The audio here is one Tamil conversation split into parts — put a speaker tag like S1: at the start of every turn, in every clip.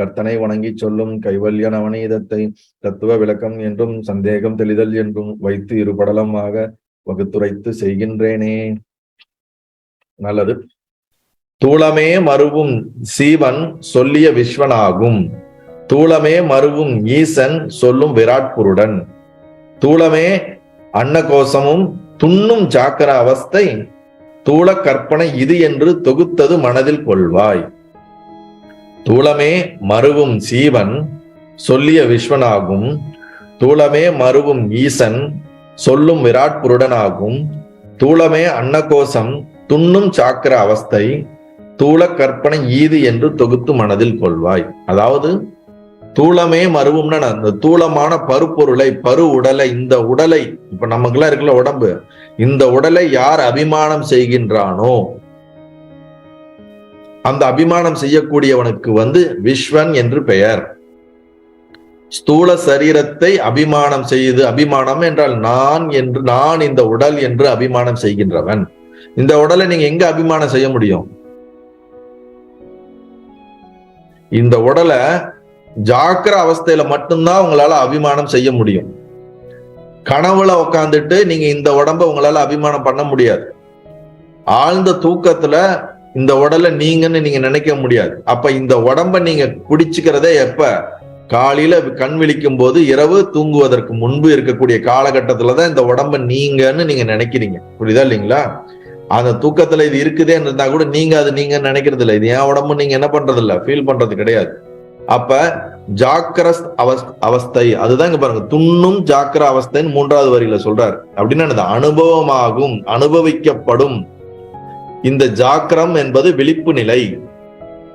S1: கர்த்தனை வணங்கி சொல்லும் கைவல்ய நவநீதத்தை தத்துவ விளக்கம் என்றும் சந்தேகம் தெளிதல் என்றும் வைத்து இருபடலமாக வகுத்துரைத்து செய்கின்றேனே. நல்லது. தூளமே மறுவும் சீவன் சொல்லிய விஸ்வனாகும். தூளமே மறுவும் ஈசன் சொல்லும் விராட் புருடன் தூளமே அன்னகோசமும் துண்ணும் சாக்கர அவஸ்தை. தூள கற்பனை இது என்று தொகுத்தது மனதில் கொள்வாய். தூளமே மறுவும் சீவன் சொல்லிய விஸ்வனாகும். தூளமே மறுவும் ஈசன் சொல்லும் விராட் புருடனாகும். தூளமே அன்னகோசம் துண்ணும் சாக்கிர அவஸ்தை தூள கற்பனை ஈது என்று தொகுத்து மனதில் கொள்வாய். அதாவது தூளமே மருவும்னா அந்த தூளமான பருப்பொருளை பரு உடலை இந்த உடலை இப்ப நமக்குலாம் இருக்குல்ல உடம்பு இந்த உடலை யார் அபிமானம் செய்கின்றானோ அந்த அபிமானம் செய்யக்கூடியவனுக்கு வந்து விஸ்வன் என்று பெயர். ஸ்தூல சரீரத்தை அபிமானம் செய்து அபிமானம் என்றால் நான் என்று நான் இந்த உடல் என்று அபிமானம் செய்கின்றவன். இந்த உடலை நீங்க எங்க அபிமானம் செய்ய முடியும்? இந்த உடலை ஜாக்கிர அவஸ்தையில மட்டும்தான் உங்களால அபிமானம் செய்ய முடியும். கனவுல உட்காந்துட்டு நீங்க இந்த உடம்ப உங்களால அபிமானம் பண்ண முடியாது. ஆழ்ந்த தூக்கத்துல இந்த உடலை நீங்கன்னு நீங்க நினைக்க முடியாது. அப்ப இந்த உடம்ப நீங்க குடிச்சுக்கிறதே எப்ப? காலையில கண் விழிக்கும் போது இரவு தூங்குவதற்கு முன்பு இருக்கக்கூடிய காலகட்டத்துலதான் இந்த உடம்ப நீங்கன்னு நீங்க நினைக்கிறீங்க. புரியுதா இல்லைங்களா? அந்த தூக்கத்துல இது இருக்குதேன்னு இருந்தா கூட நீங்க அது நீங்க நினைக்கிறது இல்லை. இது என் உடம்பு நீங்க என்ன பண்றது இல்ல ஃபீல் பண்றது கிடையாது. அப்ப ஜாக்கிரஸ் அவஸ்தை அதுதான் இங்க பாருங்க. துண்ணும் ஜாக்கிர அவஸ்தைன்னு மூன்றாவது வரியில சொல்றாரு. அப்படின்னா அனுபவமாகும் அனுபவிக்கப்படும் இந்த ஜாக்கிரம் என்பது விழிப்பு நிலை.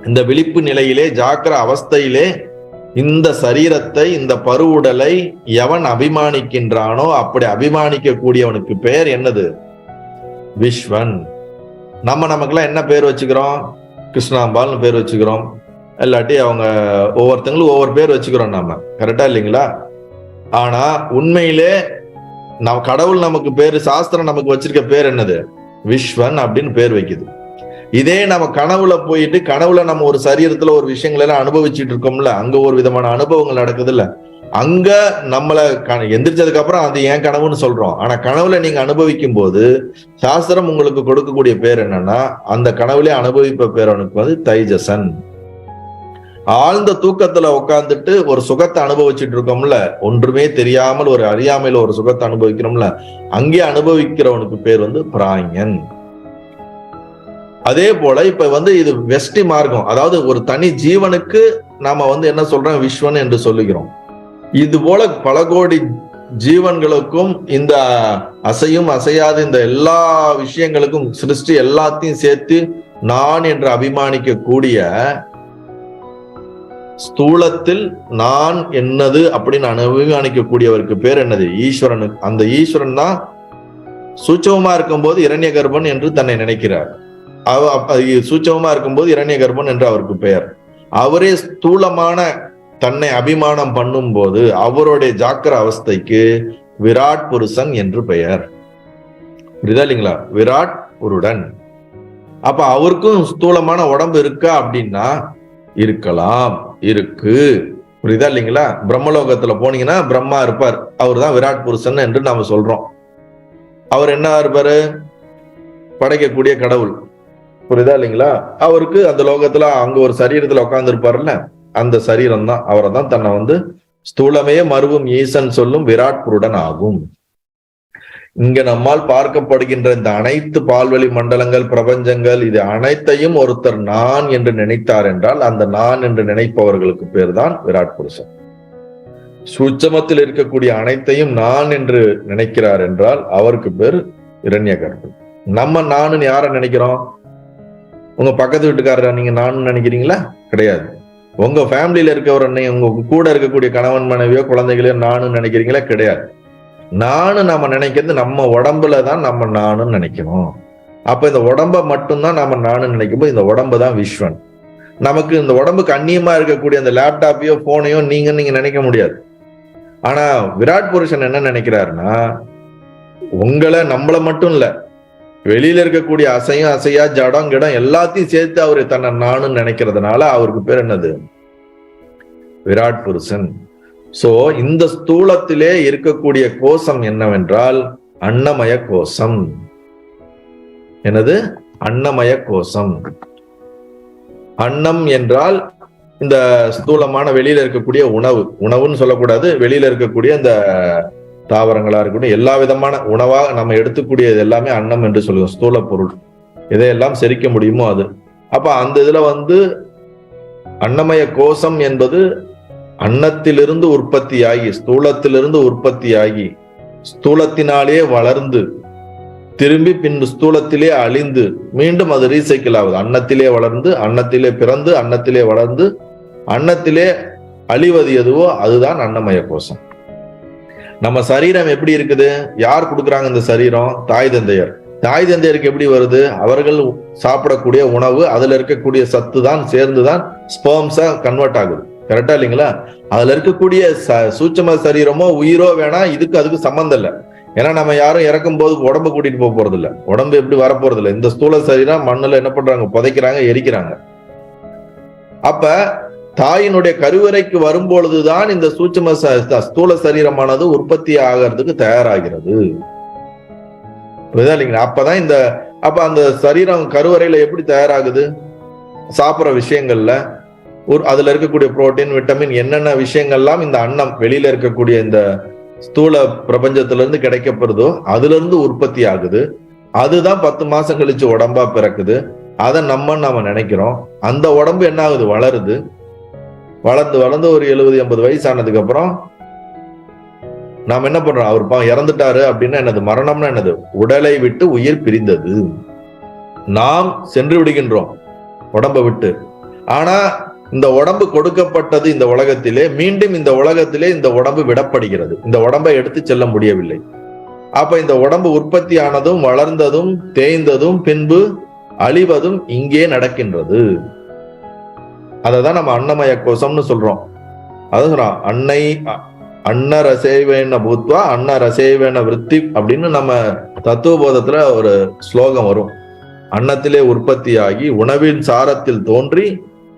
S1: இந்த விழிப்பு நிலையிலே ஜாக்கிர அவஸ்தையிலே இந்த சரீரத்தை இந்த பருவுடலை எவன் அபிமானிக்கின்றானோ அப்படி அபிமானிக்க கூடியவனுக்கு பெயர் என்னது? விஸ்வன். நம்ம நமக்குலாம் என்ன பேர் வச்சுக்கிறோம்? கிருஷ்ணாம்பால்னு பேர் வச்சுக்கிறோம். இல்லாட்டி அவங்க ஒவ்வொருத்தங்களும் ஒவ்வொரு பேர் வச்சுக்கிறோம் நம்ம கரெக்டா இல்லைங்களா? ஆனா உண்மையிலே நம்ம கடவுள் நமக்கு பேரு சாஸ்திரம் நமக்கு வச்சிருக்க பேர் என்னது? விஸ்வன் அப்படின்னு பேர் வைக்குது. இதே நம்ம கனவுல போயிட்டு கனவுல நம்ம ஒரு சரீரத்துல ஒரு விஷயங்கள் எல்லாம் அனுபவிச்சுட்டு இருக்கோம்ல அங்க ஒரு விதமான அனுபவங்கள் நடக்குது இல்ல அங்க நம்மள எந்திரிச்சதுக்கு அப்புறம் அது ஏன் கனவுன்னு சொல்றோம். ஆனா கனவுல நீங்க அனுபவிக்கும் போது சாஸ்திரம் உங்களுக்கு கொடுக்கக்கூடிய பேர் என்னன்னா அந்த கனவுலே அனுபவிப்ப பேரனுக்கு வந்து தைஜசன். ஆழ்ந்த தூக்கத்துல உட்காந்துட்டு ஒரு சுகத்தை அனுபவிச்சுட்டு இருக்கோம்ல ஒன்றுமே தெரியாமல் ஒரு அறியாமையில ஒரு சுகத்தை அனுபவிக்கிறோம்ல அங்கே அனுபவிக்கிறவனுக்கு பேர் வந்து பிராயன். அதே போல இப்ப வந்து இது வெஸ்டி மார்க்கம் அதாவது ஒரு தனி ஜீவனுக்கு நாம வந்து என்ன சொல்றோம்? விஸ்வன் என்று சொல்லுகிறோம். இது போல பல கோடி ஜீவன்களுக்கும் இந்த அசையும் அசையாத இந்த எல்லா விஷயங்களுக்கும் சிருஷ்டி எல்லாத்தையும் சேர்த்து நான் என்று அபிமானிக்க கூடிய ஸ்தூலத்தில் நான் என்னது அப்படின்னு அனுபவிக்கக்கூடியவருக்கு பேர் என்னது? ஈஸ்வரனுக்கு அந்த ஈஸ்வரன் தான் சூச்சவமா இருக்கும்போது இரண்ய கர்ப்பன் என்று தன்னை நினைக்கிறார். சூச்சவமா இருக்கும்போது இரண்ய கர்ப்பன் என்று அவருக்கு பெயர். அவரே ஸ்தூலமான தன்னை அபிமானம் பண்ணும் போது அவருடைய ஜாக்கிர அவஸ்தைக்கு விராட் புருஷன் என்று பெயர். புரியுதா இல்லைங்களா? விராட் புருடன். அப்ப அவருக்கும் ஸ்தூலமான உடம்பு இருக்கா அப்படின்னா இருக்கலாம். இருக்கு. புரியுதா இல்லைங்களா? பிரம்மலோகத்துல போனீங்கன்னா பிரம்மா இருப்பார். அவர் தான் விராட் புருஷன் என்று நாம சொல்றோம். அவர் என்ன இருப்பாரு? படைக்கக்கூடிய கடவுள். புரியுதா இல்லைங்களா? அவருக்கு அந்த லோகத்துல அங்க ஒரு சரீரத்துல உட்கார்ந்து இருப்பாருல்ல அந்த சரீரம் தான் அவரை தான் தன்னை வந்து ஸ்தூலமே மருவும் ஈசன் சொல்லும் விராட் புருடன் ஆகும். இங்க நம்மால் பார்க்கப்படுகின்ற இந்த அனைத்து பால்வெளி மண்டலங்கள் பிரபஞ்சங்கள் இது அனைத்தையும் ஒருத்தர் நான் என்று நினைத்தார் என்றால் அந்த நான் என்று நினைப்பவர்களுக்கு பேர் தான் விராட் புருஷன். சூட்சமத்தில் இருக்கக்கூடிய அனைத்தையும் நான் என்று நினைக்கிறார் என்றால் அவருக்கு பேர் இரண்ய நம்ம நானுன்னு யார நினைக்கிறோம்? உங்க பக்கத்து வீட்டுக்காரரா நீங்க நானும் நினைக்கிறீங்களா? கிடையாது. உங்க ஃபேமிலியில இருக்கவர் உங்க கூட இருக்கக்கூடிய கணவன் மனைவியோ குழந்தைகளையோ நானும் நினைக்கிறீங்களா? கிடையாது. நானு நம்ம நினைக்கிறது நம்ம உடம்புல தான் நம்ம நானும் நினைக்கணும். அப்ப இந்த உடம்ப மட்டும்தான் நம்ம நானு நினைக்கும்போது இந்த உடம்பு தான் விஸ்வன். நமக்கு இந்த உடம்புக்கு அந்நியமா இருக்கக்கூடிய அந்த லேப்டாப்பையோ போனையோ நீங்க நீங்க நினைக்க முடியாது. ஆனா விராட் புருஷன் என்ன நினைக்கிறாருன்னா உங்களை நம்மள மட்டும் இல்ல வெளியில இருக்கக்கூடிய அசையும் அசையா ஜடம் கிடம் எல்லாத்தையும் சேர்த்து அவர் தன்னை நானும் நினைக்கிறதுனால அவருக்கு பேர் என்னது? விராட் புருஷன். சோ இந்த ஸ்தூலத்திலே இருக்கக்கூடிய கோஷம் என்னவென்றால் அன்னமய கோஷம். எனது அன்னமய கோஷம். அன்னம் என்றால் இந்த ஸ்தூலமான வெளியில இருக்கக்கூடிய உணவு. உணவுன்னு சொல்லக்கூடாது. வெளியில இருக்கக்கூடிய இந்த தாவரங்களா இருக்கட்டும் எல்லா விதமான உணவா நம்ம எடுத்துக்கூடியது எல்லாமே அன்னம் என்று சொல்லுவோம். ஸ்தூல பொருள். இதையெல்லாம் செரிக்க முடியுமோ அது. அப்ப அந்த இதுல வந்து அன்னமய கோஷம் என்பது அன்னத்திலிருந்து உற்பத்தியாகி ஸ்தூலத்திலிருந்து உற்பத்தியாகி ஸ்தூலத்தினாலே வளர்ந்து திரும்பி பின் ஸ்தூலத்திலே அழிந்து மீண்டும் அது ரீசைக்கிள் ஆகுது. அன்னத்திலே வளர்ந்து அன்னத்திலே பிறந்து அன்னத்திலே வளர்ந்து அன்னத்திலே அழிவது எதுவோ அதுதான் அன்னமய கோஷம். நம்ம சரீரம் எப்படி இருக்குது? யார் கொடுக்குறாங்க இந்த சரீரம்? தாய் தந்தையர். தாய் தந்தையருக்கு எப்படி வருது? அவர்கள் சாப்பிடக்கூடிய உணவு அதுல இருக்கக்கூடிய சத்து தான் சேர்ந்து தான் ஸ்போம்ஸா கன்வெர்ட் ஆகுது. கரெக்டா இல்லைங்களா? அதுல இருக்கக்கூடிய சூட்சம சரீரமோ உயிரோ வேணா இதுக்கு அதுக்கு சம்மந்தம் இல்லை. ஏன்னா நம்ம யாரும் இறக்கும் போது உடம்பு கூட்டிட்டு போக போறது இல்லை உடம்பு எப்படி வரப்போறது இல்லை இந்த ஸ்தூல சரீரம் மண்ணுல என்ன பண்றாங்க? புதைக்கிறாங்க எரிக்கிறாங்க. அப்ப தாயினுடைய கருவறைக்கு வரும்பொழுதுதான் இந்த சூட்சம ஸ்தூல சரீரமானது உற்பத்தி ஆகிறதுக்கு தயாராகிறது. இல்லைங்களா? அப்பதான் இந்த அப்ப அந்த சரீரம் கருவறையில எப்படி தயாராகுது? சாப்பிட்ற விஷயங்கள்ல ஒரு அதுல இருக்கக்கூடிய புரோட்டீன் விட்டமின் என்னென்ன விஷயங்கள்லாம் இந்த அன்னம் வெளியில இருக்கக்கூடிய இந்த ஸ்தூல பிரபஞ்சத்துல இருந்து கிடைக்கப்படுதோ அதுல இருந்து உற்பத்தி ஆகுது. அதுதான் பத்து மாசம் கழிச்சு உடம்பா பிறக்குது. அதை நம்ம நாம நினைக்கிறோம். அந்த உடம்பு என்ன ஆகுது? வளருது. வளர்ந்து வளர்ந்து ஒரு எழுபது எண்பது வயசு ஆனதுக்கு அப்புறம் நாம் என்ன பண்றோம்? அவர் பா இறந்துட்டாரு அப்படின்னா என்னது? மரணம்னா என்னது? உடலை விட்டு உயிர் பிரிந்தது. நாம் சென்று விடுகின்றோம். உடம்பை விட்டு. ஆனா இந்த உடம்பு கொடுக்கப்பட்டது இந்த உலகத்திலே மீண்டும் இந்த உலகத்திலே இந்த உடம்பு விடப்படுகிறது. இந்த உடம்பை எடுத்து செல்ல முடியவில்லை. அப்ப இந்த உடம்பு உற்பத்தி ஆனதும் வளர்ந்ததும் தேய்ந்ததும் பின்பு அழிவதும் இங்கே நடக்கின்றது. அததான் நம்ம அன்னமய கோஷம்னு சொல்றோம். அதான் சொல்றோம் அன்னை அன்ன ரசேவேன பூத்வா அன்ன ரசேவேன விற்பி அப்படின்னு நம்ம தத்துவ போதத்துல ஒரு ஸ்லோகம் வரும். அன்னத்திலே உற்பத்தியாகி உணவின் சாரத்தில் தோன்றி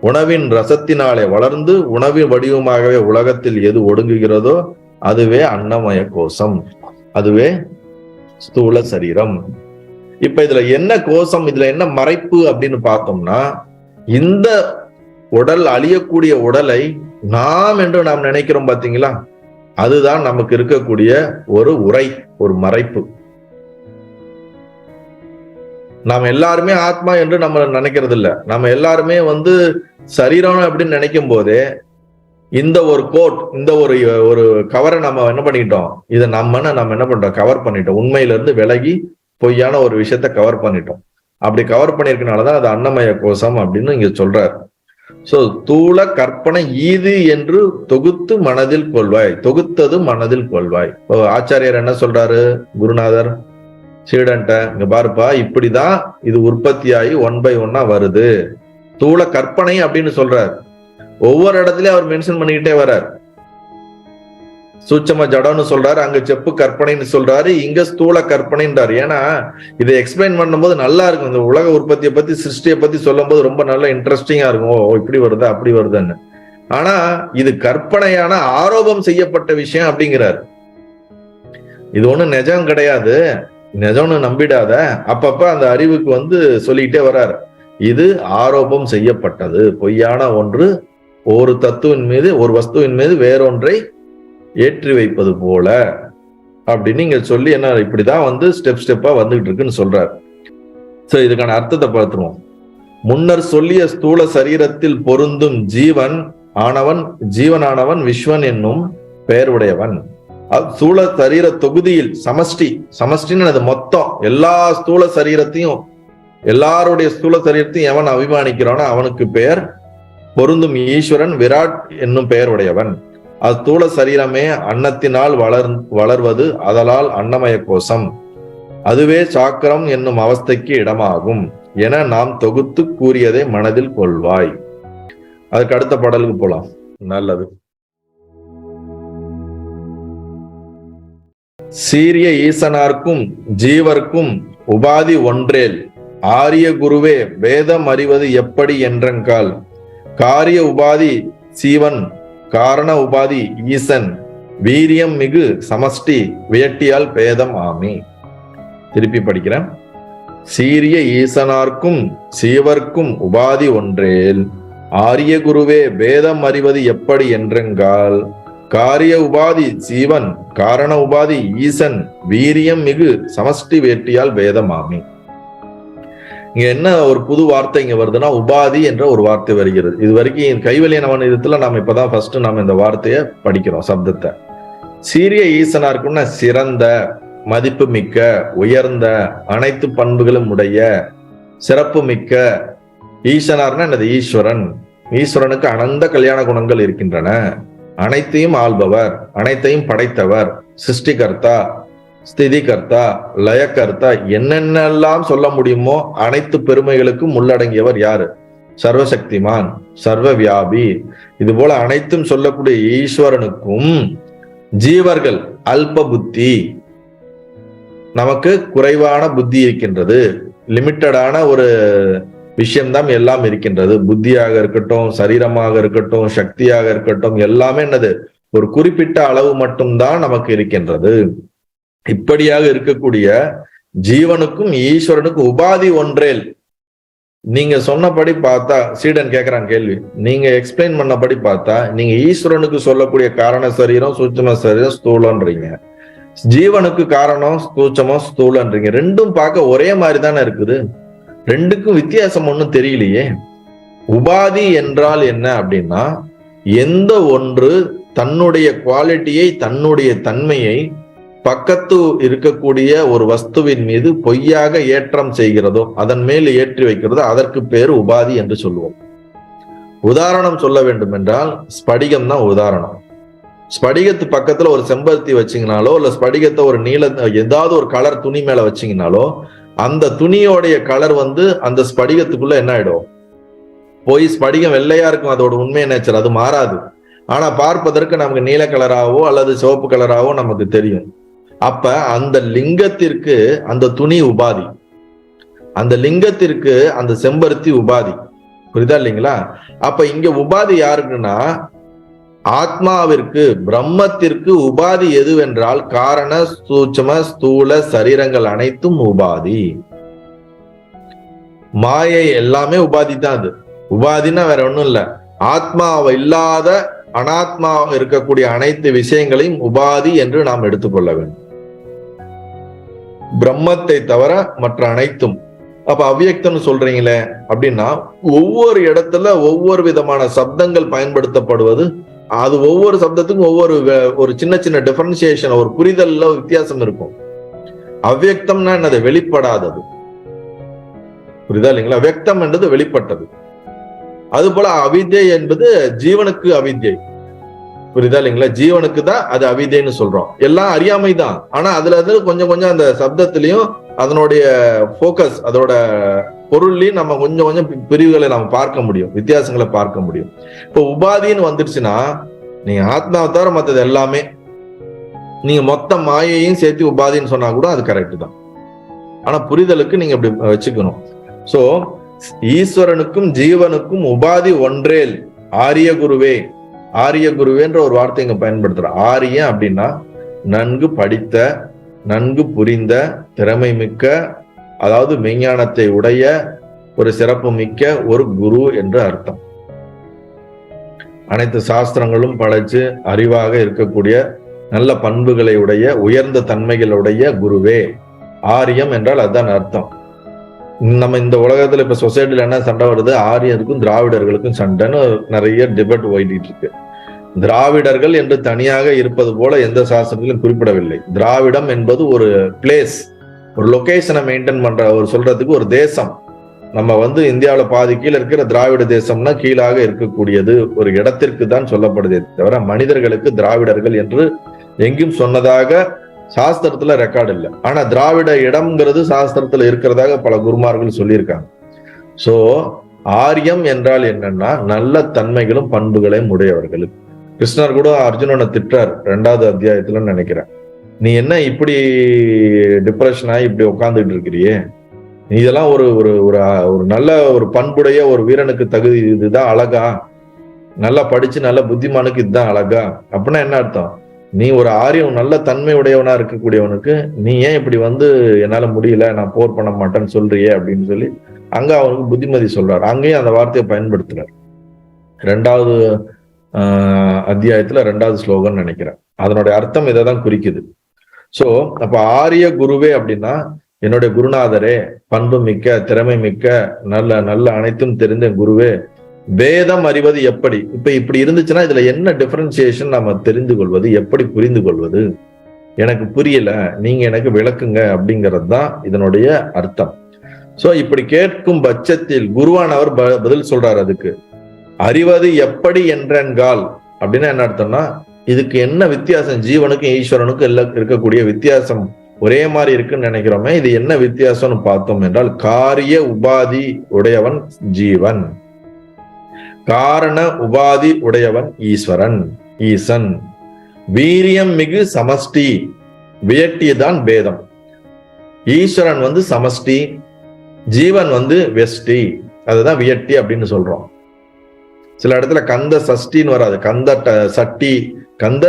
S1: உணவின் ரசத்தினாலே வளர்ந்து உணவின் வடிவமாகவே உலகத்தில் எது ஒடுங்குகிறதோ அதுவே அன்னமய கோஷம். அதுவே ஸ்தூல சரீரம். இப்ப இதுல என்ன கோஷம் இதுல என்ன மறைப்பு அப்படின்னு பார்த்தோம்னா இந்த உடல் அழியக்கூடிய உடலை நாம் என்று நாம் நினைக்கிறோம் பாத்தீங்களா அதுதான் நமக்கு இருக்கக்கூடிய ஒரு உரை ஒரு மறைப்பு. நாம் எல்லாருமே ஆத்மா என்று நம்ம நினைக்கிறது இல்லை நம்ம எல்லாருமே வந்து சரீரம் அப்படின்னு நினைக்கும் போதே இந்த ஒரு கோட் இந்த ஒரு ஒரு கவரை நம்ம என்ன பண்ணிட்டோம் இதை நம்மன்னு நம்ம என்ன பண்றோம் கவர் பண்ணிட்டோம். உண்மையில இருந்து விலகி பொய்யான ஒரு விஷயத்த கவர் பண்ணிட்டோம். அப்படி கவர் பண்ணிருக்கனாலதான் அது அன்னமய கோஷம் அப்படின்னு இங்க சொல்றாரு. சோ தூள கற்பனை ஈது என்று தொகுத்து மனதில் கொள்வாய். தொகுத்தது மனதில் கொள்வாய். ஆச்சாரியர் என்ன சொல்றாரு? குருநாதர் சீடன்ட்ட இங்க பாருப்பா இப்படிதான் இது உற்பத்தியாகி ஒன் பை ஒன்னா வருது. தூள கற்பனை அப்படின்னு சொல்றார். ஒவ்வொரு இடத்துலயும் அவர் மென்ஷன் பண்ணிக்கிட்டே வர்றார். சூட்சம ஜடம்னு சொல்றாரு அங்க செப்பு கற்பனைன்னு சொல்றாரு இங்க ஸ்தூல கற்பனைன்றாரு. ஏன்னா இதை எக்ஸ்பிளைன் பண்ணும்போது நல்லா இருக்கும். இந்த உலக உற்பத்தியை பத்தி சிருஷ்டியை பத்தி சொல்லும் போது ரொம்ப நல்ல இன்ட்ரெஸ்டிங்கா இருக்கும். ஓ இப்படி வருதா அப்படி வருதுன்னு. ஆனா இது கற்பனையான ஆரோபம் செய்யப்பட்ட விஷயம் அப்படிங்கிறாரு. இது ஒண்ணும் நிஜம் கிடையாது. நிஜம்னு நம்பிடாத. அப்பப்ப அந்த அறிவுக்கு வந்து சொல்லிக்கிட்டே வர்றாரு இது ஆரோபம் செய்யப்பட்டது. பொய்யான ஒன்று ஒரு தத்துவின் மீது ஒரு வஸ்துவின் மீது வேறொன்றை ஏற்றி வைப்பது போல. அப்படின்னு நீங்கள் சொல்லி என்ன இப்படிதான் வந்து ஸ்டெப் ஸ்டெப்பா வந்துகிட்டு இருக்குன்னு சொல்றாரு. சோ இதுக்கான அர்த்தத்தை பார்த்துருவோம். முன்னர் சொல்லிய ஸ்தூல சரீரத்தில் பொருந்தும் ஜீவன் ஆனவன் ஜீவனானவன் விஸ்வன் என்னும் பெயர் உடையவன் ஸ்தூல சரீர தொகுதியில் சமஷ்டி சமஷ்டின்னு அது மொத்தம். எல்லா ஸ்தூல சரீரத்தையும் எல்லாருடைய ஸ்தூல சரீரத்தையும் எவன் அபிமானிக்கிறானோ அவனுக்கு பெயர் பொருந்தும் ஈஸ்வரன் விராட் என்னும் பெயர் உடையவன் அஸ்தூல சரீரமே அன்னத்தினால் வளர் வளர்வது அதலால் அன்னமய கோஷம் அதுவே சாக்கரம் என்னும் அவஸ்தைக்கு இடமாகும் என நாம் தொகுத்து கூறியதை மனதில் கொள்வாய். அதுக்கு அடுத்த பாடலுக்கு போலாம். நல்லது. சீரிய ஈசனார்க்கும் ஜீவர்க்கும் உபாதி ஒன்றேல். ஆரிய குருவே வேதம் அறிவது எப்படி என்றங்கால். காரிய உபாதி சீவன் காரண உபாதி ஈசன். வீரியம் மிகு சமஷ்டி வியட்டியால் பேதம் ஆமி. திருப்பி படிக்கிறேன். சீரிய ஈசனார்க்கும் சீவர்க்கும் உபாதி ஒன்றேல். ஆரிய குருவே வேதம் அறிவது எப்படி என்றெங்கால். காரிய உபாதி ஜீவன் காரண உபாதி ஈசன் வீரியம் மிகு சமஷ்டி வேட்டியால் வேதமாமி. இங்க என்ன ஒரு புது வார்த்தை இங்க வருதுன்னா உபாதி என்ற ஒரு வார்த்தை வருகிறது. இது வரைக்கும் கைவலிய நவநீதத்துல நாம இப்பதான் ஃபர்ஸ்ட் நாம இந்த வார்த்தையை படிக்கிறோம் சப்தத்தை. சீரிய ஈசனா இருக்கும்னா சிறந்த மதிப்பு மிக்க உயர்ந்த அனைத்து பண்புகளும் உடைய சிறப்பு மிக்க ஈசனார்னா என்னது ஈஸ்வரன். ஈஸ்வரனுக்கு அனந்த கல்யாண குணங்கள் இருக்கின்றன. அனைத்தையும் ஆள்பவர் அனைத்தையும் படைத்தவர் சிருஷ்டிகர்த்தா ஸ்திதிகர்த்தா லயக்கர்த்தா என்னென்னலாம் சொல்ல முடியுமோ அனைத்து பெருமைகளுக்கும் உள்ளடங்கியவர் யாரு? சர்வசக்திமான் சர்வ வியாபி இது போல அனைத்தும் சொல்லக்கூடிய ஈஸ்வரனுக்கும் ஜீவர்கள் அல்ப புத்தி. நமக்கு குறைவான புத்தி இருக்கின்றது. லிமிட்டடான ஒரு விஷயம்தான் எல்லாம் இருக்கின்றது. புத்தியாக இருக்கட்டும் சரீரமாக இருக்கட்டும் சக்தியாக இருக்கட்டும் எல்லாமே என்னது? ஒரு குறிப்பிட்ட அளவு மட்டும்தான் நமக்கு இருக்கின்றது. இப்படியாக இருக்கக்கூடிய ஜீவனுக்கும் ஈஸ்வரனுக்கும் உபாதி ஒன்றேல். நீங்க சொன்னபடி பார்த்தா சீடன் கேக்குறான் கேள்வி. நீங்க எக்ஸ்பிளைன் பண்ணபடி பார்த்தா நீங்க ஈஸ்வரனுக்கு சொல்லக்கூடிய காரண சரீரம் சூட்சம சரீரம் ஸ்தூலன்றீங்க ஜீவனுக்கு காரணம் சூட்சமம் ஸ்தூலன்றீங்க ரெண்டும் பார்க்க ஒரே மாதிரி தானே இருக்குது? ரெண்டுக்கும் வித்தியாசம் ஒன்றும் தெரியலையே. உபாதி என்றால் என்ன அப்படின்னா எந்த ஒன்று தன்னுடைய குவாலிட்டியை தன்னுடைய தன்மையை பக்கத்து இருக்கக்கூடிய ஒரு வஸ்துவின் மீது பொய்யாக ஏற்றம் செய்கிறதோ அதன் மேல் ஏற்றி வைக்கிறதோ அதற்கு பேர் உபாதி என்று சொல்லுவோம். உதாரணம் சொல்ல வேண்டும் என்றால் ஸ்படிகம் தான் உதாரணம். ஸ்படிகத்து பக்கத்துல ஒரு செம்பருத்தி வச்சீங்கனாலோ இல்ல ஸ்படிகத்தை ஒரு நீல ஏதாவது ஒரு கலர் துணி மேல வச்சிங்கனாலோ அந்த துணியோடைய கலர் வந்து அந்த ஸ்படிகத்துக்குள்ள என்ன ஆயிடும்? போய் ஸ்படிகம் வெள்ளையா இருக்கும் அதோட உண்மை நேச்சர் அது மாறாது. ஆனா பார்ப்பதற்கு நமக்கு நீல கலராவோ அல்லது சிவப்பு கலராவோ நமக்கு தெரியும். அப்ப அந்த லிங்கத்திற்கு அந்த துணி உபாதி. அந்த லிங்கத்திற்கு அந்த செம்பருத்தி உபாதி. புரியுதா இல்லைங்களா? அப்ப இங்க உபாதி யாருக்குன்னா ஆத்மாவிற்கு பிரம்மத்திற்கு உபாதி எதுவென்றால் காரண சூட்சம ஸ்தூல சரீரங்கள் அனைத்தும் உபாதி. மாயை எல்லாமே உபாதி தான் அது. உபாதின்னா வேற ஒண்ணும் இல்ல. ஆத்மாவை இல்லாத அனாத்மா இருக்கக்கூடிய அனைத்து விஷயங்களையும் உபாதி என்று நாம் எடுத்துக்கொள்ள வேண்டும். பிரம்மத்தை தவிர மற்ற அனைத்தும். அப்ப அவ்வியக்தம்னு சொல்றீங்களே அப்படின்னா ஒவ்வொரு இடத்துல ஒவ்வொரு விதமான சப்தங்கள் பயன்படுத்தப்படுவது அது ஒவ்வொரு சப்தத்துக்கும் ஒவ்வொரு ஒரு சின்ன சின்ன டிஃபரன்சியேஷன் ஒரு புரிதல்ல வித்தியாசம் இருக்கும். அவ்வக்தம்னா என்னது? வெளிப்படாதது. புரிதா இல்லைங்களா? வியக்தம் என்றது வெளிப்பட்டது. அது போல அவித்யை என்பது ஜீவனுக்கு அவித்யை. புரியுதா இல்லைங்களா? ஜீவனுக்கு தான் அது அவிதைன்னு சொல்றோம். எல்லாம் அறியாமை தான் ஆனா அதுல இருந்து கொஞ்சம் கொஞ்சம் அந்த சப்தத்திலையும் அதனுடைய ஃபோக்கஸ் அதோட பொருள்லையும் நம்ம கொஞ்சம் கொஞ்சம் பிரிவுகளை நம்ம பார்க்க முடியும். வித்தியாசங்களை பார்க்க முடியும். இப்போ உபாதின்னு வந்துடுச்சுன்னா நீங்க ஆத்மாவை தவிர மற்றது எல்லாமே நீங்க மொத்த மாயையும் சேர்த்து உபாதின்னு சொன்னா கூட அது கரெக்ட் தான். ஆனா புரிதலுக்கு நீங்க இப்படி வச்சுக்கணும். சோ ஈஸ்வரனுக்கும் ஜீவனுக்கும் உபாதி ஒன்றேல் ஆரிய குருவே ஆரிய குருவேன்ற ஒரு வார்த்தை இங்க பயன்படுத்துறோம் ஆரியன் அப்படின்னா நன்கு படித்த நன்கு புரிந்த திறமை மிக்க அதாவது மெய்ஞானத்தை உடைய ஒரு சிறப்பு மிக்க ஒரு குரு என்று அர்த்தம். அனைத்து சாஸ்திரங்களும் படைச்சு அறிவாக இருக்கக்கூடிய நல்ல பண்புகளை உடைய உயர்ந்த தன்மைகளுடைய குருவே. ஆரியம் என்றால் அதுதான் அர்த்தம். நம்ம இந்த உலகத்துல இப்ப சொசைட்டில என்ன சண்டை வருது? ஆரியருக்கும் திராவிடர்களுக்கும் சண்டைன்னு நிறைய டிபேட் ஓடிட்டு இருக்கு. திராவிடர்கள் என்று தனியாக இருப்பது போல எந்த சாஸ்திரத்திலும் குறிப்பிடவில்லை. திராவிடம் என்பது ஒரு பிளேஸ் ஒரு லொகேஷனை மெயின்டைன் பண்ற ஒரு சொல்றதுக்கு ஒரு தேசம். நம்ம வந்து இந்தியாவில் பாதி கீழே இருக்கிற திராவிட தேசம்னா கீழாக இருக்கக்கூடியது ஒரு இடத்திற்கு தான் சொல்லப்படுதே தவிர மனிதர்களுக்கு திராவிடர்கள் என்று எங்கேயும் சொன்னதாக சாஸ்திரத்துல ரெக்கார்டு இல்லை. ஆனா திராவிட இடம்ங்கிறது சாஸ்திரத்துல இருக்கிறதாக பல குருமார்கள் சொல்லியிருக்காங்க. சோ ஆரியம் என்றால் என்னன்னா நல்ல தன்மைகளும் பண்புகளையும் உடையவர்கள் கிருஷ்ணர் கூட அர்ஜுனனை திட்டார் ரெண்டாவது அத்தியாயத்துல நினைக்கிறேன். நீ என்ன இப்படி டிப்ரெஷன் ஆகி இப்படி உட்காந்துட்டு இருக்கிறியே? நீ இதெல்லாம் ஒரு ஒரு ஒரு ஒரு நல்ல ஒரு பண்புடைய ஒரு வீரனுக்கு தகுதி இதுதான் அழகா? நல்லா படிச்சு நல்ல புத்திமானுக்கு இதுதான் அழகா? அப்படின்னா என்ன அர்த்தம்? நீ ஒரு ஆரியம் நல்ல தன்மை உடையவனா இருக்கக்கூடியவனுக்கு நீ ஏன் இப்படி வந்து என்னால முடியல நான் போர் பண்ண மாட்டேன்னு சொல்றியே அப்படின்னு சொல்லி அங்க அவனுக்கு புத்திமதி சொல்றாரு. அங்கேயும் அந்த வார்த்தையை பயன்படுத்துறாரு. ரெண்டாவது அத்தியாயத்துல ரெண்டாவது ஸ்லோகம்னு நினைக்கிறேன். அதனுடைய அர்த்தம் இதை தான் குறிக்குது. சோ அப்ப ஆரிய குருவே அப்படின்னா என்னுடைய குருநாதரே பண்பு மிக்க திறமை மிக்க நல்ல நல்ல அனைத்தும் தெரிந்த குருவே வேதம் அறிவது எப்படி? இப்ப இப்படி இருந்துச்சுன்னா இதுல என்ன டிஃபரன்சியேஷன் நம்ம தெரிந்து கொள்வது எப்படி புரிந்து கொள்வது? எனக்கு புரியல நீங்க எனக்கு விளக்குங்க அப்படிங்கிறது தான் இதனுடைய அர்த்தம். சோ இப்படி கேட்கும் பட்சத்தில் குருவானவர் பதில் சொல்றாரு அதுக்கு. அறிவது எப்படி என்றென்கால். அப்படின்னா என்ன அர்த்தம்னா இதுக்கு என்ன வித்தியாசம்? ஜீவனுக்கும் ஈஸ்வரனுக்கும் எல்லாம் இருக்கக்கூடிய வித்தியாசம் ஒரே மாதிரி இருக்குன்னு நினைக்கிறோமே இது என்ன வித்தியாசம்னு பார்த்தோம் என்றால் காரிய உபாதி உடையவன் ஜீவன். காரண உபாதி உடையவன் ஈஸ்வரன் ஈசன். வீரியம் மிகு சமஷ்டி வியட்டியதான் பேதம். ஈஸ்வரன் வந்து சமஷ்டி ஜீவன் வந்து வெஷ்டி. அதுதான் வியட்டி அப்படின்னு சொல்றோம். சில இடத்துல கந்த சஷ்டின்னு வராது. கந்த சட்டி கந்த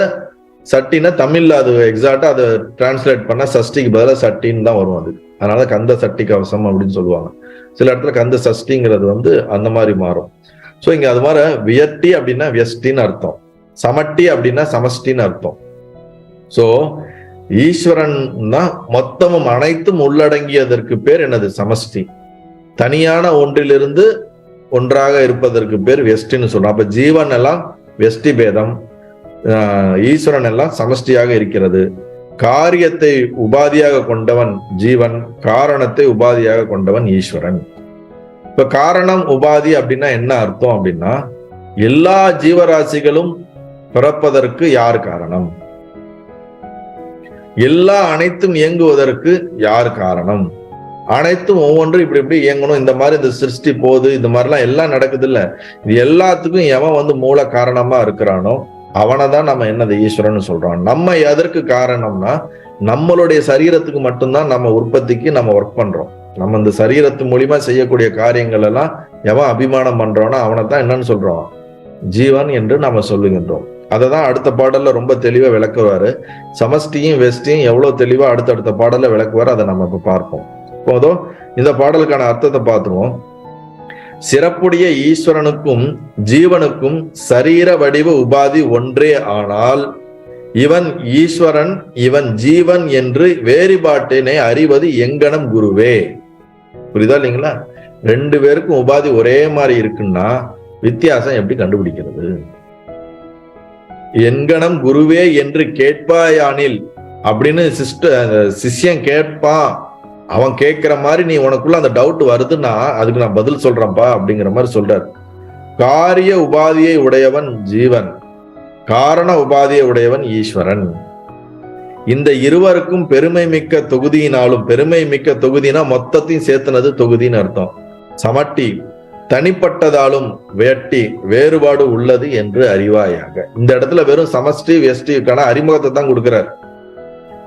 S1: சட்டின்னா தமிழ்ல அது எக்ஸாக்டா அதை டிரான்ஸ்லேட் பண்ணா சஷ்டிக்கு பதிலாக சட்டின்னு தான் வரும் அது. அதனால கந்த சட்டி கவசம் அப்படின்னு சொல்லுவாங்க. சில இடத்துல கந்த சஷ்டிங்கிறது வந்து அந்த மாதிரி மாறும். ஸோ இங்க அது மாதிரி வியட்டி அப்படின்னா வியஷ்டின்னு அர்த்தம். சமட்டி அப்படின்னா சமஷ்டின்னு அர்த்தம். ஸோ ஈஸ்வரன் தான் மொத்தமும் அனைத்தும் உள்ளடங்கியதற்கு பேர் என்னது? சமஷ்டி. தனியான ஒன்றிலிருந்து ஒன்றாக இருப்பதற்கு பேர் வெஸ்டின்னு சொல்றோம். அப்ப ஜீவன் எல்லாம் வெஸ்டி பேதம் ஈஸ்வரன் எல்லாம் சமஷ்டியாக இருக்கிறது. காரியத்தை உபாதியாக கொண்டவன் ஜீவன் காரணத்தை உபாதியாக கொண்டவன் ஈஸ்வரன். இப்ப காரணம் உபாதி அப்படின்னா என்ன அர்த்தம் அப்படின்னா எல்லா ஜீவராசிகளும் பிறப்பதற்கு யார் காரணம்? எல்லா அனைத்தும் இயங்குவதற்கு யார் காரணம்? அனைத்தும் ஒவ்வொன்றும் இப்படி இப்படி இயங்கணும். இந்த மாதிரி இந்த சிருஷ்டி போகுது இந்த மாதிரிலாம் எல்லாம் நடக்குது இல்ல இது எல்லாத்துக்கும் எவன் வந்து மூல காரணமா இருக்கிறானோ அவனை தான் நம்ம என்னது ஈஸ்வரன் சொல்றோம். நம்ம எதற்கு காரணம்னா நம்மளுடைய சரீரத்துக்கு மட்டும்தான் நம்ம உற்பத்திக்கு நம்ம ஒர்க் பண்றோம். நம்ம இந்த சரீரத்து மூலியமா செய்யக்கூடிய காரியங்கள் எல்லாம் எவன் அபிமானம் பண்றோம்னா அவனை தான் என்னன்னு சொல்றோம். ஜீவன் என்று நம்ம சொல்லுகின்றோம். அதை தான் அடுத்த பாடல்ல ரொம்ப தெளிவா விளக்குவாரு. சமஷ்டியும் வெஸ்டியும் எவ்வளவு தெளிவா அடுத்தடுத்த பாடல்ல விளக்குவாரு அதை நம்ம இப்ப பார்ப்போம். போதும் இந்த பாடலுக்கான அர்த்தத்தை பார்த்துருவோம் சிறப்புடைய ஈஸ்வரனுக்கும் ஜீவனுக்கும் சரீர வடிவ உபாதி ஒன்றே ஆனால் இவன் ஈஸ்வரன் இவன் ஜீவன் என்று வேறுபாட்டினை அறிவது எங்கனம் குருவே. புரியுதா இல்லைங்களா? ரெண்டு பேருக்கும் உபாதி ஒரே மாதிரி இருக்குன்னா வித்தியாசம் எப்படி கண்டுபிடிக்கிறது? எங்கனம் குருவே என்று கேட்பாயானில் அப்படின்னு சிஸ்ட சிஷ்யன் கேட்பான் அவன் கேட்கிற மாதிரி நீ உனக்குள்ள அந்த டவுட் வருதுன்னா அதுக்கு நான் பதில் சொல்றேன்ப்பா அப்படிங்கிற மாதிரி சொல்றார். காரிய உபாதியை உடையவன் ஜீவன் காரண உபாதியை உடையவன் ஈஸ்வரன். இந்த இருவருக்கும் பெருமை மிக்க தொகுதியினாலும் பெருமை மிக்க தொகுதினா மொத்தத்தையும் சேர்த்துனது தொகுதின்னு அர்த்தம். சமட்டி தனிப்பட்டதாலும் வேட்டி வேறுபாடு உள்ளது என்று அறிவாயாக. இந்த இடத்துல வெறும் சமஷ்டி வெஸ்டிக்கான அறிமுகத்தை தான் கொடுக்கிறார்.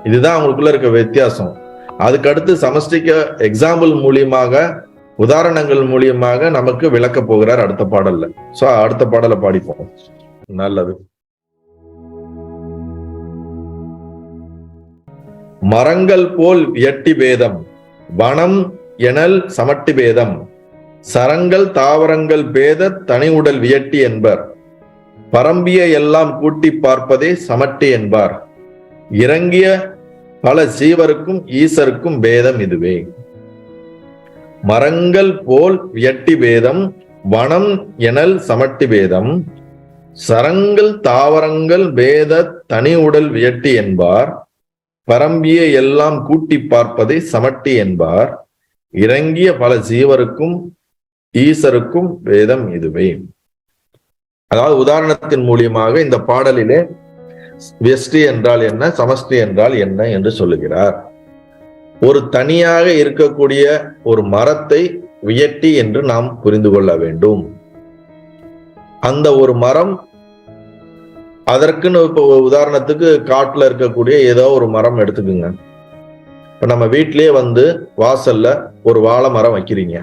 S1: இதுதான் அவங்களுக்குள்ள இருக்க வித்தியாசம். அதுக்கடுத்து சமஷ்டிக்க எக்ஸாம்பிள் மூலியமாக உதாரணங்கள் மூலியமாக நமக்கு விளக்க போகிறார் அடுத்த பாடல்ல. சோ அடுத்த பாடலை பாடிப்போம். நல்லது. மரங்கள் போல் வியட்டி பேதம் வனம் எனல் சமட்டி பேதம் சரங்கள் தாவரங்கள் பேத தனி உடல் வியட்டி என்பர் பரம்பிய எல்லாம் கூட்டி பார்ப்பதே சமட்டி என்பார் இறங்கிய பல ஜீவருக்கும் ஈசருக்கும் பேதம் இதுவே. மரங்கள் போல் வியட்டி பேதம் வனம் எனல் சமட்டி பேதம். சரங்கள் தாவரங்கள் பேத தனி உடல் வியட்டி என்பார். பரம்பிய எல்லாம் கூட்டி பார்ப்பதை சமட்டி என்பார். இறங்கிய பல ஜீவருக்கும் ஈசருக்கும் வேதம் இதுவே. அதாவது உதாரணத்தின் மூலியமாக இந்த பாடலிலே வெஸ்டி என்றால் என்ன சமஷ்டி என்றால் என்ன என்று சொல்லுகிறார். ஒரு தனியாக இருக்கக்கூடிய ஒரு மரத்தை வியட்டி என்று நாம் புரிந்து கொள்ள வேண்டும். அந்த ஒரு மரம் அதற்குன்னு இப்போ உதாரணத்துக்கு காட்டில் இருக்கக்கூடிய ஏதோ ஒரு மரம் எடுத்துக்குங்க. இப்போ நம்ம வீட்டிலேயே வந்து வாசல்ல ஒரு வாழை மரம் வைக்கிறீங்க.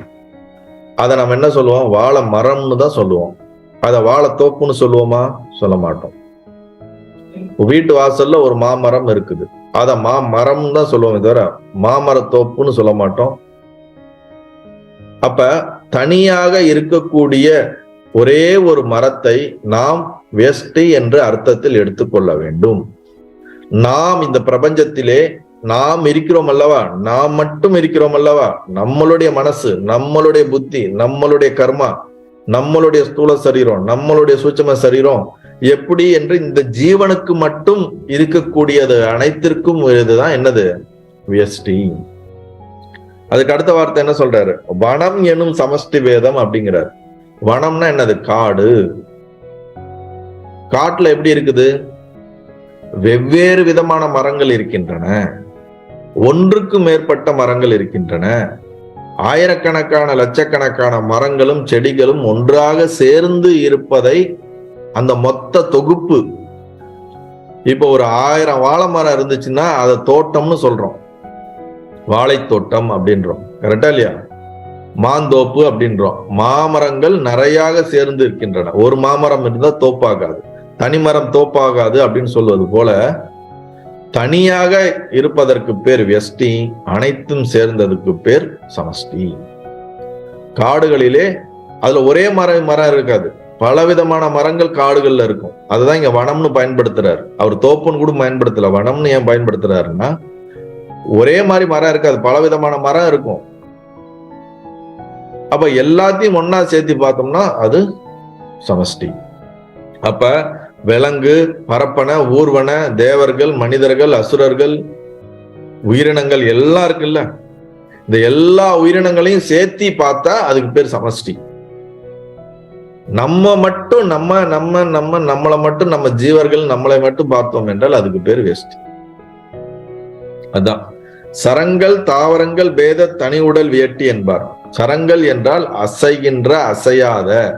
S1: அதை நம்ம என்ன சொல்லுவோம்? வாழை மரம்னு தான் சொல்லுவோம். அதை வாழை தோப்புன்னு சொல்லுவோமா? சொல்ல மாட்டோம். வீட்டு வாசல்ல ஒரு மாமரம் இருக்குது. அத மாமரம் தான் சொல்லுவோம் தவிர மாமர தோப்புன்னு சொல்ல மாட்டோம். அப்ப தனியாக இருக்கக்கூடிய ஒரே ஒரு மரத்தை நாம் வேஷ்டி என்ற அர்த்தத்தில் எடுத்துக்கொள்ள வேண்டும். நாம் இந்த பிரபஞ்சத்திலே நாம் இருக்கிறோம் அல்லவா? நாம் மட்டும் இருக்கிறோம் அல்லவா? நம்மளுடைய மனசு நம்மளுடைய புத்தி நம்மளுடைய கர்மா நம்மளுடைய ஸ்தூல சரீரம் நம்மளுடைய சூட்சம சரீரம் எப்படி என்று இந்த ஜீவனுக்கு மட்டும் இருக்கக்கூடியது அனைத்திற்கும் இதுதான் என்னது? வியஸ்டி அதுக்கு அடுத்த வார்த்தை என்ன சொல்றாரு? வனம் எனும் சமஷ்டி வேதம் அப்படிங்கிறார். வனம்னா என்னது? காடு. காட்டுல எப்படி இருக்குது? வெவ்வேறு விதமான மரங்கள் இருக்கின்றன. ஒன்றுக்கு மேற்பட்ட மரங்கள் இருக்கின்றன. ஆயிரக்கணக்கான லட்சக்கணக்கான மரங்களும் செடிகளும் ஒன்றாக சேர்ந்து இருப்பதை அந்த மொத்த தொகுப்பு. இப்போ ஒரு ஆயிரம் வாழை மரம் இருந்துச்சுன்னா அதை தோட்டம்னு சொல்றோம். வாழைத்தோட்டம் அப்படின்றோம். கரெக்டா இல்லையா? மாந்தோப்பு அப்படின்றோம். மாமரங்கள் நிறையாக சேர்ந்து இருக்கின்றன. ஒரு மாமரம் இருந்தால் தோப்பாகாது. தனிமரம் தோப்பாகாது அப்படின்னு சொல்வது போல தனியாக இருப்பதற்கு பேர் வெஸ்டி அனைத்தும் சேர்ந்ததுக்கு பேர் சமஷ்டி. காடுகளிலே அதுல ஒரே மரம் மரம் இருக்காது. பலவிதமான மரங்கள் காடுகள்ல இருக்கும். அதுதான் இங்க வனம்னு பயன்படுத்துறாரு. அவர் தோப்புன்னு கூட பயன்படுத்தல. வனம்னு ஏன் பயன்படுத்துறாருன்னா ஒரே மாதிரி மரம் இருக்காது பலவிதமான மரம் இருக்கும். அப்ப எல்லாத்தையும் ஒன்னா சேர்த்து பார்த்தோம்னா அது சமஷ்டி. அப்ப விலங்கு பரப்பன ஊர்வன தேவர்கள் மனிதர்கள் அசுரர்கள் உயிரினங்கள் எல்லாம் இருக்குல்ல. இந்த எல்லா உயிரினங்களையும் சேர்த்தி பார்த்தா அதுக்கு பேர் சமஷ்டி. நம்ம மட்டும் நம்ம நம்ம நம்ம நம்மளை மட்டும் நம்ம ஜீவர்கள் நம்மளை மட்டும் பார்த்தோம் என்றால் அதுக்கு பேர் வேஸ்ட் அதான். சரங்கள் தாவரங்கள் பேத தனி உடல் வியட்டி என்பார். சரங்கள் என்றால் அசைகின்ற அசையாத.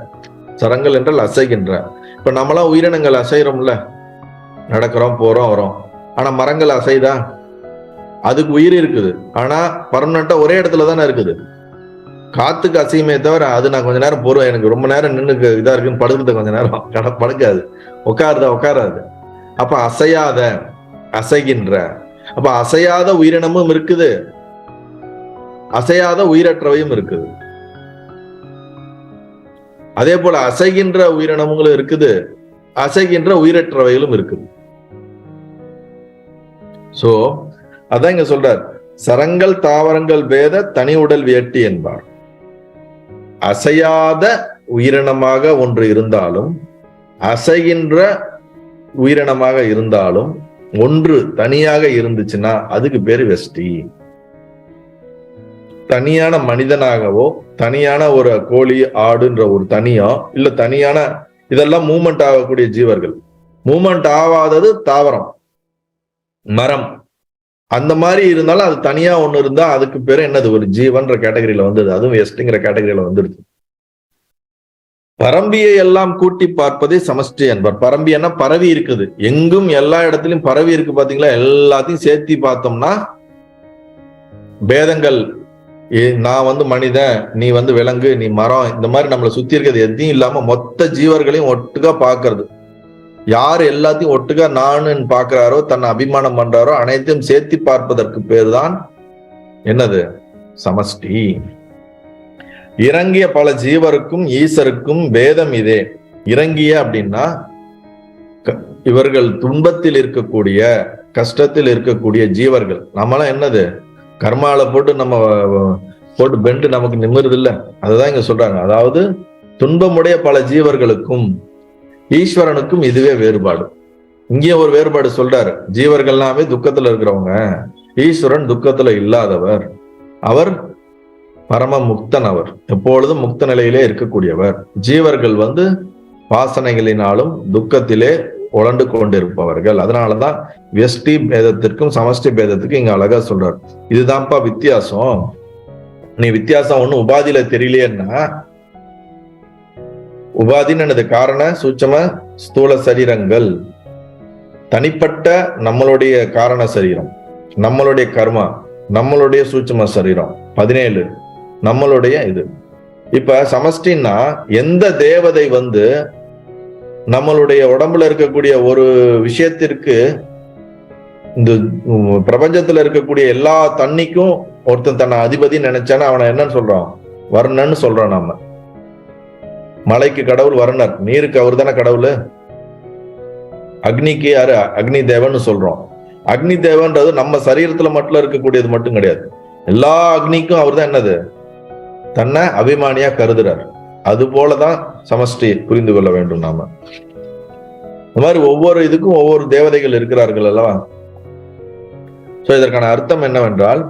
S1: சரங்கள் என்றால் அசைகின்ற. இப்ப நம்மளாம் உயிரினங்கள் அசைகிறோம்ல நடக்கிறோம் போறோம் வரோம். ஆனா மரங்கள் அசைதா அதுக்கு உயிர் இருக்குது. ஆனா பர்மனண்டா ஒரே இடத்துல தானே இருக்குது. காத்துக்கு அசையுமே தவிர அது நான் கொஞ்ச நேரம் போடுவேன். எனக்கு ரொம்ப நேரம் நின்று இதா இருக்குன்னு படுக்கிறது கொஞ்ச நேரம் கட படுக்காது. உட்காருதா உட்காராது. அப்ப அசையாத அசைகின்ற. அப்ப அசையாத உயிரினமும் இருக்குது. அசையாத உயிரற்றவையும் இருக்குது. அதே போல அசைகின்ற உயிரினங்களும் இருக்குது. அசைகின்ற உயிரற்றவைகளும் இருக்குது. சோ அதான் இங்க சொல்றார். சரங்கள் தாவரங்கள் பேத தனி உடல் வியட்டி என்பார். அசையாத உயிரினமாக ஒன்று இருந்தாலும் அசைகின்ற உயிரினமாக இருந்தாலும் ஒன்று தனியாக இருந்துச்சுன்னா அதுக்கு பேரு வெஸ்டி தனியான மனிதனாகவோ தனியான ஒரு கோழி ஆடுன்ற ஒரு தனியோ இல்ல தனியான இதெல்லாம் மூமெண்ட் ஆகக்கூடிய ஜீவர்கள். மூமெண்ட் ஆகாதது தாவரம். மரம். அந்த மாதிரி இருந்தாலும் அது தனியா ஒண்ணு இருந்தா அதுக்கு பேர் என்னது? ஒரு ஜீவன்ற கேட்டகரியில வந்தது. அதுவும் எஸ்டிங்கிற கேட்டகரியில வந்துடுது பரம்பியை எல்லாம் கூட்டி பார்ப்பதே சமஷ்டி என்பர். பரம்பியன்னா பரவி இருக்குது. எங்கும் எல்லா இடத்துலயும் பரவி இருக்கு பாத்தீங்களா? எல்லாத்தையும் சேர்த்தி பார்த்தோம்னா பேதங்கள். ஏ- நான் வந்து மனிதன் நீ வந்து விலங்கு நீ மரம் இந்த மாதிரி நம்மளை சுத்தி இருக்கிறது எதையும் இல்லாம மொத்த ஜீவர்களையும் ஒட்டுக்கா பாக்குறது யார் எல்லாத்தையும் ஒட்டுக்கா நானுன்னு பாக்குறாரோ தன்னை அபிமானம் பண்றாரோ அனைத்தையும் சேர்த்தி பார்ப்பதற்கு பேர் தான் என்னது? சமஷ்டி. இறங்கிய பல ஜீவருக்கும் ஈசருக்கும் வேதம் இதே. இறங்கிய அப்படின்னா க- இவர்கள் துன்பத்தில் இருக்கக்கூடிய கஷ்டத்தில் இருக்கக்கூடிய ஜீவர்கள். நம்மளாம் என்னது? கர்மால போட்டு நம்ம போட்டு பெண்டு நமக்கு நிமிருது இல்லை அதுதான் இங்க சொல்றாங்க. அதாவது துன்பமுடைய பல ஜீவர்களுக்கும் ஈஸ்வரனுக்கும் இதுவே வேறுபாடு. இங்கே ஒரு வேறுபாடு சொல்றாரு. ஜீவர்கள் எல்லாமே துக்கத்துல இருக்கிறவங்க. ஈஸ்வரன் துக்கத்துல இல்லாதவர். அவர் பரம முக்தன் அவர். எப்பொழுதும் முக்த நிலையிலே இருக்கக்கூடியவர். ஜீவர்கள் வந்து வாசனைகளினாலும் துக்கத்திலே உழண்டு கொண்டிருப்பவர்கள். அதனாலதான் வெஷ்டி பேதத்திற்கும் சமஷ்டி பேதத்துக்கும் இங்க அழகா சொல்றார். இதுதான்ப்பா வித்தியாசம். நீ வித்தியாசம் ஒண்ணும் உபாதியில தெரியலையேன்னா உபாதின்னு என்னது? காரண சூட்சம ஸ்தூல சரீரங்கள். தனிப்பட்ட நம்மளுடைய காரண சரீரம். நம்மளுடைய கர்மா நம்மளுடைய சூட்சம சரீரம். பதினேழு நம்மளுடைய இது. இப்ப சமஷ்டின்னா எந்த தேவதை வந்து நம்மளுடைய உடம்புல இருக்கக்கூடிய ஒரு விஷயத்திற்கு இந்த பிரபஞ்சத்துல இருக்கக்கூடிய எல்லா தண்ணிக்கும் ஒருத்தன் தன்னை அதிபதி நினைச்சானா அவனை என்னன்னு சொல்றான்? வர்ணன்னு சொல்றான் நம்ம மலைக்கு கடவுள் வர்ணர் நீருக்கு அவர் தானே கடவுள்? அக்னிக்கு யாரு? அக்னி தேவன் சொல்றோம். அக்னி தேவன்றது நம்ம சரீரத்துல மட்டும் இருக்கக்கூடியது மட்டும் கிடையாது. எல்லா அக்னிக்கும் அவர் தான் என்னது? தன்னை அபிமானியா கருதுறார். அது போலதான் சமஷ்டி புரிந்து கொள்ள வேண்டும் நாம. இந்த மாதிரி ஒவ்வொரு இதுக்கும் ஒவ்வொரு தேவதைகள் இருக்கிறார்கள் அல்லவா? சோ இதற்கான அர்த்தம் என்னவென்றால்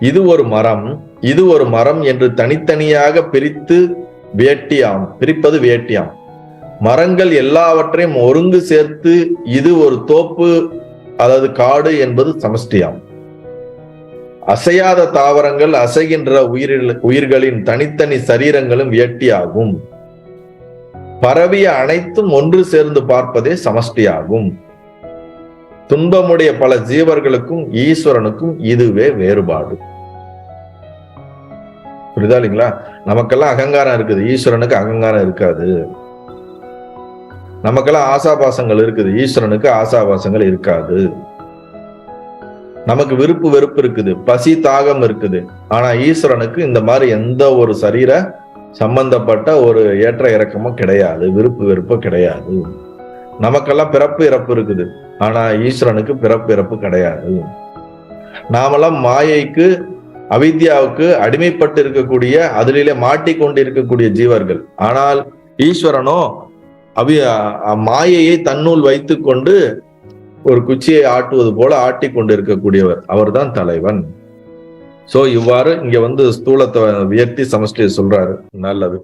S1: இது ஒரு மரம் இது ஒரு மரம் என்று தனித்தனியாக பிரித்து வேட்டியாம் பிரிப்பது வேட்டியாம். மரங்கள் எல்லாவற்றையும் ஒருங்கு சேர்த்து இது ஒரு தோப்பு அதாவது காடு என்பது சமஷ்டியாம். அசையாத தாவரங்கள் அசைகின்ற உயிரில் உயிர்களின் தனித்தனி சரீரங்களும் வேட்டியாகும். பரவிய அனைத்தும் ஒன்று சேர்ந்து பார்ப்பதே சமஷ்டியாகும். துன்பமுடைய பல ஜீவர்களுக்கும் ஈஸ்வரனுக்கும் இதுவே வேறுபாடு. புரியுதா இல்லைங்களா? நமக்கெல்லாம் அகங்காரம் இருக்குது. ஈஸ்வரனுக்கு அகங்காரம் இருக்காது. நமக்கெல்லாம் ஆசாபாசங்கள் இருக்குது. ஈஸ்வரனுக்கு ஆசாபாசங்கள் இருக்காது. நமக்கு விருப்பு வெறுப்பு இருக்குது. பசி தாகம் இருக்குது. ஆனா ஈஸ்வரனுக்கு இந்த மாதிரி எந்த ஒரு சரீர சம்பந்தப்பட்ட ஒரு ஏற்ற இறக்கமும் கிடையாது. விருப்பு வெறுப்பும் கிடையாது. நமக்கெல்லாம் பிறப்பு இறப்பு இருக்குது. ஆனா ஈஸ்வரனுக்கு பிறப்பு இறப்பு கிடையாது. நாமெல்லாம் மாயைக்கு அவித்யாவுக்கு அடிமைப்பட்டு இருக்கக்கூடிய அதிலே மாட்டிக்கொண்டு இருக்கக்கூடிய ஜீவர்கள். ஆனால் ஈஸ்வரனோ அவி மாயையை தன்னுள் வைத்துக்கொண்டு ஒரு குச்சியை ஆட்டுவது போல ஆட்டி கொண்டு இருக்கக்கூடியவர் அவர்தான் தலைவன். சோ இவ்வாறு இங்க வந்து ஸ்தூலத்தை உயர்த்தி சமஷ்டியை சொல்றாரு. நல்லது.